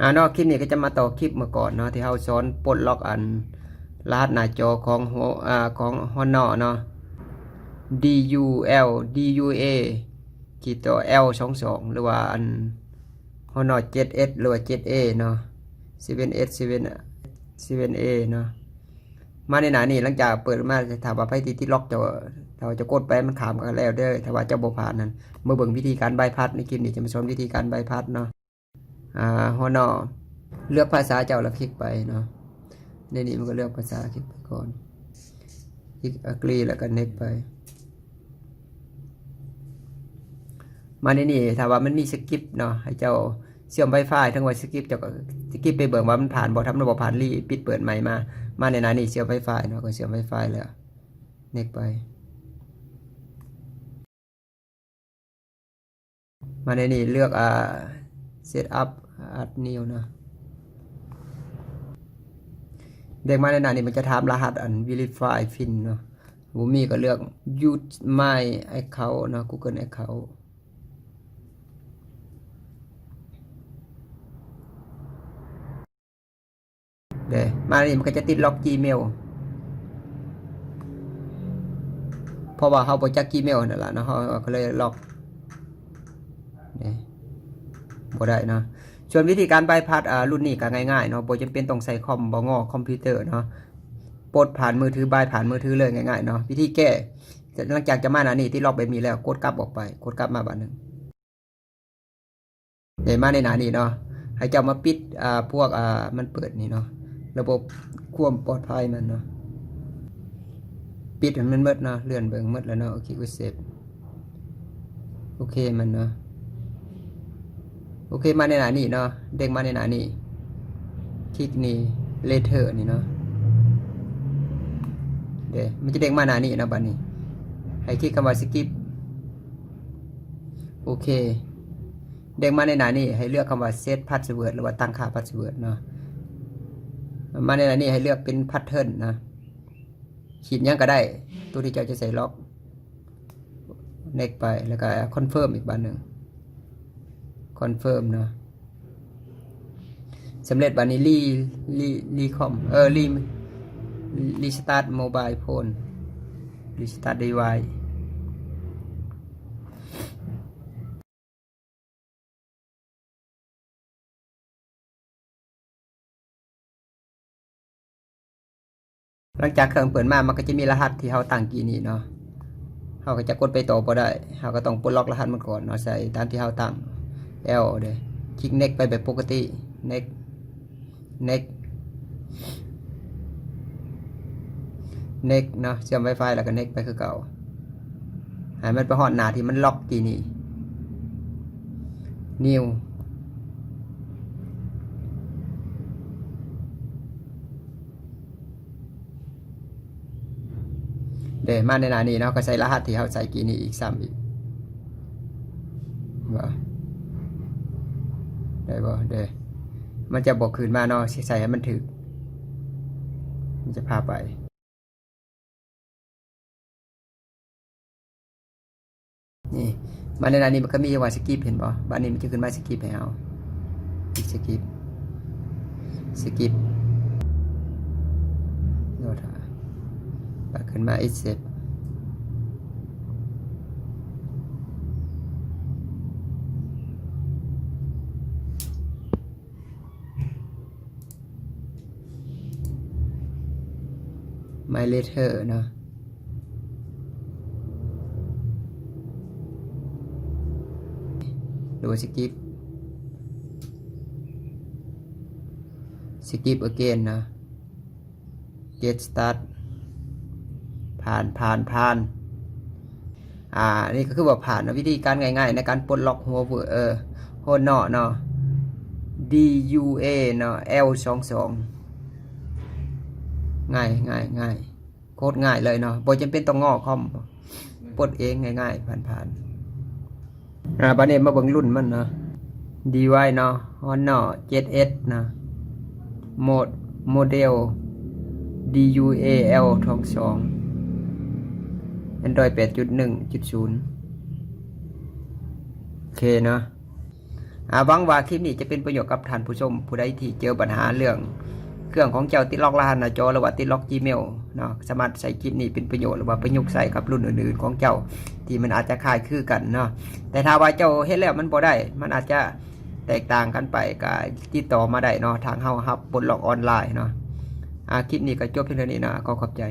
อ่านอกคลิปนี้ก็จะมาต่อคลิปเมื่อก่อนเนาะที่เราสอนปลดล็อกอันรหัสหน้าจอของหัวอ่าของ Honor เนาะ DUL DUA ขีดตัว L 2 2หรือว่าอัน Honor 7S หรือว่า 7A เนาะ 7S 7 7A เนาะมาในหนานี่หลังจากเปิดมาจะถามว่าไพ่ที่ที่ล็อกจะเราจะกดไปมันขามกันแล้วเด้อถ้าว่าเจ้าบผ่านนั้นเมื่อเบิ่งวิธีการใบพัดในคลิปนี้จะมาสอนวิธีการใบพัดเนาะ อ่าฮอนอเลือกภาษาเจ้าแล้วคลิกไปเนาะในนี้มันก็เลือกภาษาคลิกไปก่อนคลิก agree แล้วก็ next ไป มาในนี้ถ้าว่ามันมีสกิปเนาะให้เจ้าเชื่อม Wi-Fi ทั้งไวสกิปเจ้าก็สกิปไปเบิ่งว่ามันผ่านบ่ทำระบบผ่านรีปิดเปิดใหม่มา มาในนั้นนี่เชื่อม Wi-Fi เนาะก็เชื่อม Wi-Fi แล้ว next ไปมาในนี้เลือกอ่า set up add new นะเด็กมาในหน้านี้มันจะถามรหัสอัน verify fin เนาะบูมีก็เลือก use my account เนาะ Google account เดี๋ยวมานี่มันก็จะติดล็อก Gmail เพราะว่าเขาบอจัก Gmail นั่นแหละเนาะเขาก็เลยล็อกเนี่ยบ่ได้เนาะ ส่วนวิธีการบายพาสอ่ารุ่นนี้ก็ง่ายๆเนาะบ่จำเป็นต้องใส่คอมบ่งอคอมพิวเตอร์เนาะปลดผ่านมือถือบายผ่านมือถือเลยง่ายๆเนาะวิธีแก้หลังจากจะมาหน้านี้ที่ล็อกแบบนี้แล้วกดกลับออกไปกดกลับมาบัดหนึงเดี๋ยวมาในหน้านี้เนาะให้เจ้ามาปิดอ่าพวกอ่ามันเปิดนี่เนาะระบบความปลอดภัยมันเนาะปิดมันหมดเนาะเลื่อนเบิ่งหมดแล้วเนาะโอเคกูเซฟโอเคมันเนาะ โอเคมาในหนานี้เนาะเด้งมาในหนานี้คลิกนี่เลเทอร์นี่เนาะเดี๋ยวมันจะเด้งมาหนานี้เนาะบัดนี้ ให้คลิกคำว่าสกิปโอเค เด้งมาในหนานี้ให้เลือกคำว่าเซตพาสเวิร์ดหรือว่าตั้งค่าพาสเวิร์ดเนาะมาในหนานี้ให้เลือกเป็นแพทเทิร์นนะขีดยังก็ได้ ตัวที่เจ้าจะใส่ล็อกเน็กไปแล้วก็คอนเฟิร์มอีกบันหนึ่ง คอนเฟิร์มเนาะสำเร็จบัดนี้รีรีรีคอมเออรีรีสตาร์ทโมบายโฟนรีสตาร์ทดีไวหลังจากเครื่องเปิดมา มันก็จะมีรหัสที่เราตั้งกี่นี้เนาะเราก็จะกดไปต่อบ่ได้เราก็ต้องปลดล็อกรหัสมันก่อนเนาะใส่ตามที่เราตั้ง L เด้คลิก next ไปแบบปกติ next next next เนาะเชื่อม Wi-Fi แล้วก็ next ไปคือเก่าให้มันไปหอดหนาที่มันล็อกกี่นี่ new เดี๋ยวมาในหน้านี้เนาะก็ใส่รหัสที่เขาใส่กี่นี่อีกซ้ำอีกว่า ได้บ่เด้มันจะบอกคืนมาเนาะใส่ให้มันถึก มันจะพาไปนี่มาในนั้นนี้มันก็มีว่าสกิปเห็นบ่บ้านนี้มันจะขึ้นมาสกิปให้เอาสกิปสกิปโนทาไปขึ้นมาอีกเสร็จ my letter เนาะหรือว่าสกิปสกิป again นะ get start ผ่านผ่านผ่านอ่า นี่ก็คือว่าผ่านนะวิธีการง่าย ๆ ในการปลดล็อกหัวเออโฮนเนาะเนาะ DUA เนาะ L 2 2ง่ายง่ายง่าย โคตรง่ายเลยเนาะบ่จำเป็นต้องงอคอมปลดเองง่ายๆผ่านๆอ่าบัดนี้มาเบิ่งรุ่นมันเนาะ DY เนาะ Honor 7S นะโหมดโมเดล DUAL ทองสอง Android 8.1.0โอเคเนาะอ่าหวังว่าคลิปนี้จะเป็นประโยชน์กับท่านผู้ชม ผู้ใดที่เจอปัญหาเรื่อง เครื่องของเจ้าติดล็อกรหัสหน้าจอหรือว่าติดล็อก Gmail เนาะสามารถใช้คลิปนี้เป็นประโยชน์หรือว่าประยุกต์ใส่กับรุ่นอื่นๆของเจ้าที่มันอาจจะคล้ายคือกันเนาะแต่ถ้าว่าเจ้าเฮ็ดแล้วมันบ่ได้ มันอาจจะแตกต่างกันไปก็ติดต่อมาได้เนาะทางเฮาฮับบนล็อกออนไลน์เนาะอ่าคลิปนี้ก็จบเพียงเท่านี้นะก็ขอบใจ